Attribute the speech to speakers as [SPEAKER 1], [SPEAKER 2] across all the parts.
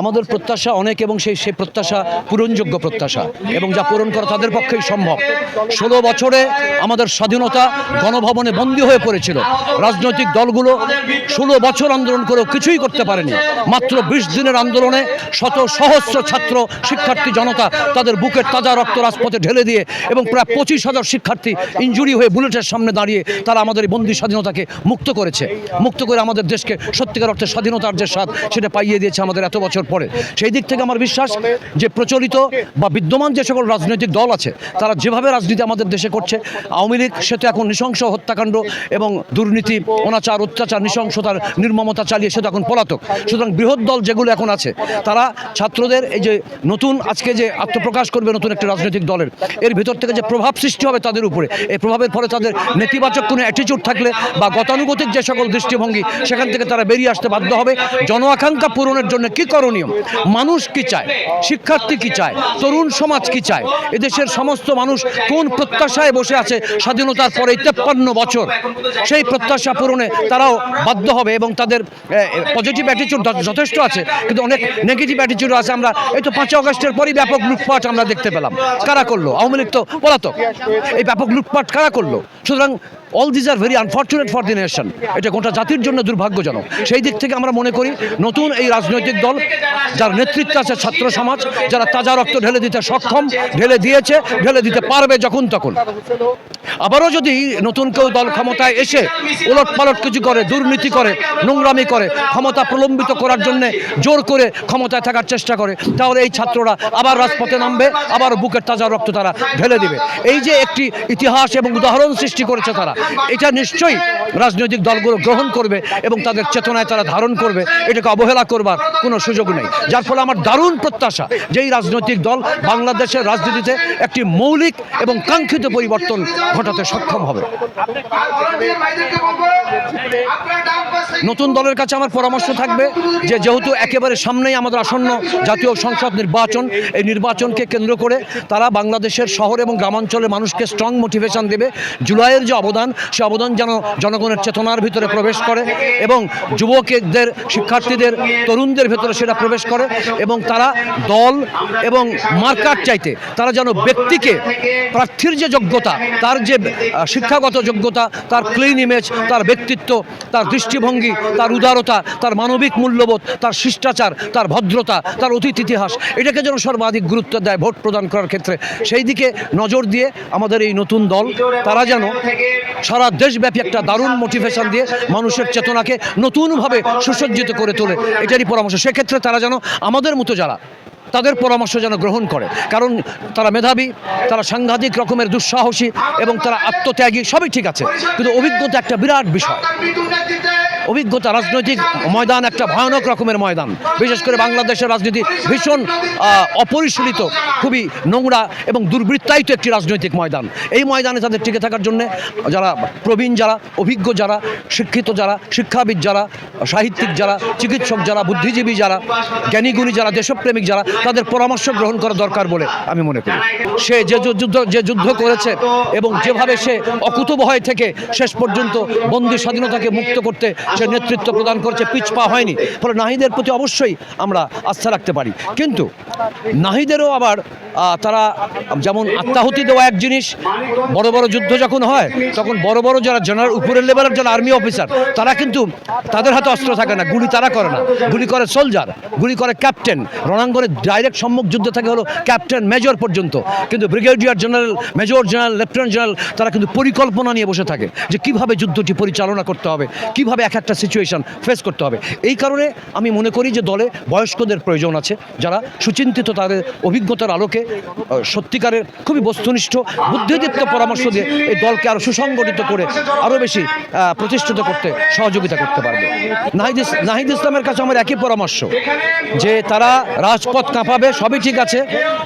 [SPEAKER 1] আমাদের প্রত্যাশা অনেক এবং সেই সেই প্রত্যাশা পূরণযোগ্য প্রত্যাশা এবং যা পূরণ করা তাদের পক্ষেই সম্ভব। ষোলো বছরে আমাদের স্বাধীনতা গণভবনে বন্দী হয়ে পড়েছিল। রাজনৈতিক দলগুলো ষোলো বছর আন্দোলন করেও কিছুই করতে পারেনি। মাত্র বিশ দিনের আন্দোলনে শত সহস্র ছাত্র, শিক্ষার্থী, জনতা তাদের বুকের তাজা রক্ত রাজপথে ঢেলে দিয়ে এবং প্রায় পঁচিশ হাজার শিক্ষার্থী ইঞ্জুরি হয়ে বুলেটের সামনে দাঁড়িয়ে তারা আমাদের এই বন্দি স্বাধীনতাকে মুক্ত করেছে। মুক্ত করে আমাদের দেশকে সত্যিকার অর্থে স্বাধীনতার যে স্বাদ সেটা পাইয়ে দিয়েছে আমাদের এত বছর পরে। সেই দিক থেকে আমার বিশ্বাস যে প্রচলিত বা বিদ্যমান যে সকল রাজনৈতিক দল আছে, তারা যেভাবে রাজনীতি আমাদের দেশে করছে, আওয়ামী লীগ, সে তো এখন নৃশংস হত্যাকাণ্ড এবং দুর্নীতি, অনাচার, অত্যাচার, নৃশংসতার নির্মমতা চালিয়ে সে তো এখন পলাতক। সুতরাং বৃহৎ দল যেগুলো এখন আছে, তারা ছাত্রদের এই যে নতুন, আজকে যে আত্মপ্রকাশ করবে নতুন একটি রাজনৈতিক দলের, এর ভিতর থেকে যে প্রভাব সৃষ্টি হবে তাদের উপরে, এই প্রভাবের ফলে তাদের নেতিবাচক কোনো অ্যাটিচিউড থাকলে বা গতানুগতিক যে সকল দৃষ্টিভঙ্গি, সেখান থেকে তারা বেরিয়ে আসতে বাধ্য হবে। জন আকাঙ্ক্ষা পূরণের জন্য কী কি করণীয় মানুষ কি চায়? শিক্ষার্থী কি চায়? তরুণ সমাজ কি চায়? এদেশের সমস্ত মানুষ কোন প্রত্যাশায় বসে আছে? স্বাধীনতার পরে তেপ্পান্ন বছর সেই প্রত্যাশা পূরণে তারাও বাধ্য হবে এবং তাদের পজিটিভ অ্যাটিচিউড যথেষ্ট আছে। কিন্তু অনেক নেগেটিভ অ্যাটিচিউড আছে। আমরা, এই তো পাঁচই অগস্টের পরই ব্যাপক লুটপাট আমরা দেখতে পেলাম। কারা করল? আওয়ামী লীগ তো পলাতক। এই ব্যাপক লুটপাট কারা করল? সুতরাং all these are very unfortunate for the nation এটা গোটা জাতির জন্য দুর্ভাগ্যজনক। সেই দিক থেকে আমরা মনে করি, নতুন এই রাজনৈতিক দল যার নেতৃত্ব আছে ছাত্র সমাজ, যারা তাজা রক্ত ঢেলে দিতে সক্ষম, ঢেলে দিয়েছে, ঢেলে দিতে পারবে যখন তখন। আবারও যদি নতুন কেউ দল ক্ষমতায় এসে ওলট পালট কিছু করে, দুর্নীতি করে, নোংরামি করে, ক্ষমতা প্রলম্বিত করার জন্য জোর করে ক্ষমতায় থাকার চেষ্টা করে, তাহলে এই ছাত্ররা আবার রাজপথে নামবে, আবার বুকের তাজা রক্ত তারা ঢেলে দিবে। এই যে একটি ইতিহাস এবং উদাহরণ সৃষ্টি করেছে তারা এটা নিশ্চয়ই রাজনৈতিক দলগুলো গ্রহণ করবে এবং তাদের চেতনায় তারা ধারণ করবে। এটাকে অবহেলা করবার কোনো সুযোগ নেই। যার ফলে আমার দারুণ প্রত্যাশা যে এই রাজনৈতিক দল বাংলাদেশের রাজনীতিতে একটি মৌলিক এবং কাঙ্ক্ষিত পরিবর্তন ঘটাতে সক্ষম হবে। নতুন দলের কাছে আমার পরামর্শ থাকবে যে, যেহেতু একেবারে সামনেই আমাদের আসন্ন জাতীয় সংসদ নির্বাচন, এই নির্বাচনকে কেন্দ্র করে তারা বাংলাদেশের শহর এবং গ্রামাঞ্চলের মানুষকে স্ট্রং মোটিভেশন দেবে। জুলাইয়ের যে অবদান সে অবদান যেন জনগণের চেতনার ভিতরে প্রবেশ করে এবং যুবকদের, শিক্ষার্থীদের, তরুণদের ভেতরে সেটা প্রবেশ করে এবং তারা দল এবং মার্কার চাইতে তারা যেন ব্যক্তিকে, প্রার্থীর যে যোগ্যতা, তার যে শিক্ষাগত যোগ্যতা, তার ক্লিন ইমেজ তার ব্যক্তিত্ব, তার দৃষ্টিভঙ্গি, তার উদারতা, তার মানবিক মূল্যবোধ, তার শিষ্টাচার, তার ভদ্রতা, তার অতীত ইতিহাস, এটাকে যেন সর্বাধিক গুরুত্ব দেয় ভোট প্রদান করার ক্ষেত্রে। সেই দিকে নজর দিয়ে আমাদের এই নতুন দল, তারা যেন সারা দেশব্যাপী একটা দারুণ মোটিভেশন দিয়ে মানুষের চেতনাকে নতুনভাবে সুসজ্জিত করে তোলে। এটারই পরামর্শ। সেক্ষেত্রে তারা যেন আমাদের মতো যারা, তাদের পরামর্শ যেন গ্রহণ করে। কারণ তারা মেধাবী, তারা সাংঘাতিক রকমের দুঃসাহসী এবং তারা আত্মত্যাগী, সবই ঠিক আছে। কিন্তু অভিজ্ঞতা একটা বিরাট বিষয়। অভিজ্ঞতা, রাজনৈতিক ময়দান একটা ভয়ানক রকমের ময়দান। বিশেষ করে বাংলাদেশের রাজনীতি ভীষণ অপরিশীলিত, খুবই নোংরা এবং দুর্বৃত্তায়িত একটি রাজনৈতিক ময়দান। এই ময়দানে তাদের টিকে থাকার জন্য যারা প্রবীণ যারা, অভিজ্ঞ যারা, শিক্ষিত যারা, শিক্ষাবিদ যারা, সাহিত্যিক যারা, চিকিৎসক যারা, বুদ্ধিজীবী যারা, জ্ঞানীগুণী যারা, দেশপ্রেমিক যারা, তাদের পরামর্শ গ্রহণ করা দরকার বলে আমি মনে করি। সে যে যুদ্ধ যে যুদ্ধ করেছে এবং যেভাবে সে অকুতভয় থেকে শেষ পর্যন্ত বন্দি স্বাধীনতাকে মুক্ত করতে সে নেতৃত্ব প্রদান করছে পিছপা হয়নি। ফলে নাহিদের প্রতি অবশ্যই আমরা আস্থা রাখতে পারি। কিন্তু নাহিদেরও আবার তারা যেমন আত্মাহুতি দেওয়া এক জিনিস, বড় বড় যুদ্ধ যখন হয়, তখন বড় বড় যারা জেনারেল উপরের লেভেলের যারা আর্মি অফিসার তারা কিন্তু তাদের হাতে অস্ত্র থাকে না, গুলি তারা করে না। গুলি করে সোলজার গুলি করে ক্যাপ্টেন রণাঙ্গনে ডাইরেক্ট সম্মুখ যুদ্ধ থাকে হলো ক্যাপ্টেন মেজর পর্যন্ত। কিন্তু brigadier general major general lieutenant general তারা কিন্তু পরিকল্পনা নিয়ে বসে থাকে যে কীভাবে যুদ্ধটি পরিচালনা করতে হবে, কীভাবে এক একটা সিচুয়েশন ফেস করতে হবে। এই কারণে আমি মনে করি যে দলে বয়স্কদের প্রয়োজন আছে, যারা সুচিন্তিত তাদের অভিজ্ঞতার আলোকে সত্যিকারের খুবই বস্তুনিষ্ঠ, বুদ্ধিদীপ্ত পরামর্শ দিয়ে এই দলকে আরও সুসংগঠিত করে আরও বেশি প্রতিষ্ঠিত করতে, সহযোগিতা করতে পারবে। নাহিদ নাহিদ ইসলামের কাছে আমার একই পরামর্শ, যে তারা রাজপথ কাঁপাবে, সবই ঠিক আছে,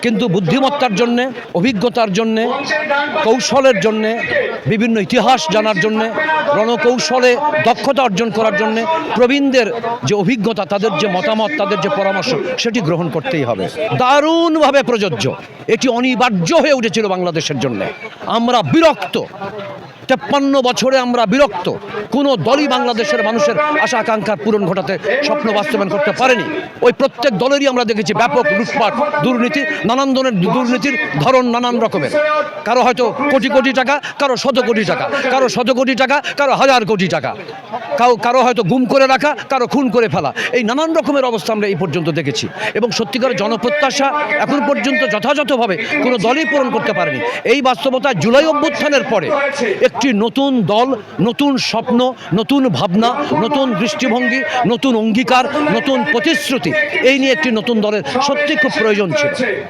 [SPEAKER 1] কিন্তু বুদ্ধিমত্তার জন্যে, অভিজ্ঞতার জন্যে, কৌশলের জন্যে, বিভিন্ন ইতিহাস জানার জন্যে, রণকৌশলে দক্ষতা অর্জন করার জন্যে, প্রবীণদের যে অভিজ্ঞতা, তাদের যে মতামত, তাদের যে পরামর্শ, সেটি গ্রহণ করতেই হবে। দারুণভাবে প্রযোজ্য। এটি অনিবার্য হয়ে উঠেছিল বাংলাদেশের জন্য। আমরা বিরক্ত। তেপ্পান্ন বছরে আমরা বিরক্ত। কোনো দলই বাংলাদেশের মানুষের আশা আকাঙ্ক্ষার পূরণ ঘটাতে স্বপ্ন বাস্তবায়ন করতে পারেনি। ওই প্রত্যেক দলেরই আমরা দেখেছি ব্যাপক লুটপাট, দুর্নীতি, নানান ধরনের দুর্নীতির ধরন নানান রকমের। কারও হয়তো কোটি কোটি টাকা, কারও শত কোটি টাকা, কারও শত কোটি টাকা, কারও হাজার কোটি টাকা। কারও কারও হয়তো গুম করে রাখা, কারও খুন করে ফেলা। এই নানান রকমের অবস্থা আমরা এই পর্যন্ত দেখেছি। এবং সত্যিকার জনপ্রত্যাশা এখন পর্যন্ত যথাযথভাবে কোনো দলই পূরণ করতে পারেনি। এই বাস্তবতা জুলাই অভ্যুত্থানের পরে একটি নতুন দল, নতুন স্বপ্ন, নতুন ভাবনা, নতুন দৃষ্টিভঙ্গি, নতুন অঙ্গীকার, নতুন প্রতিশ্রুতি, এই নিয়ে একটি নতুন দলের সত্যি খুব প্রয়োজন ছিল।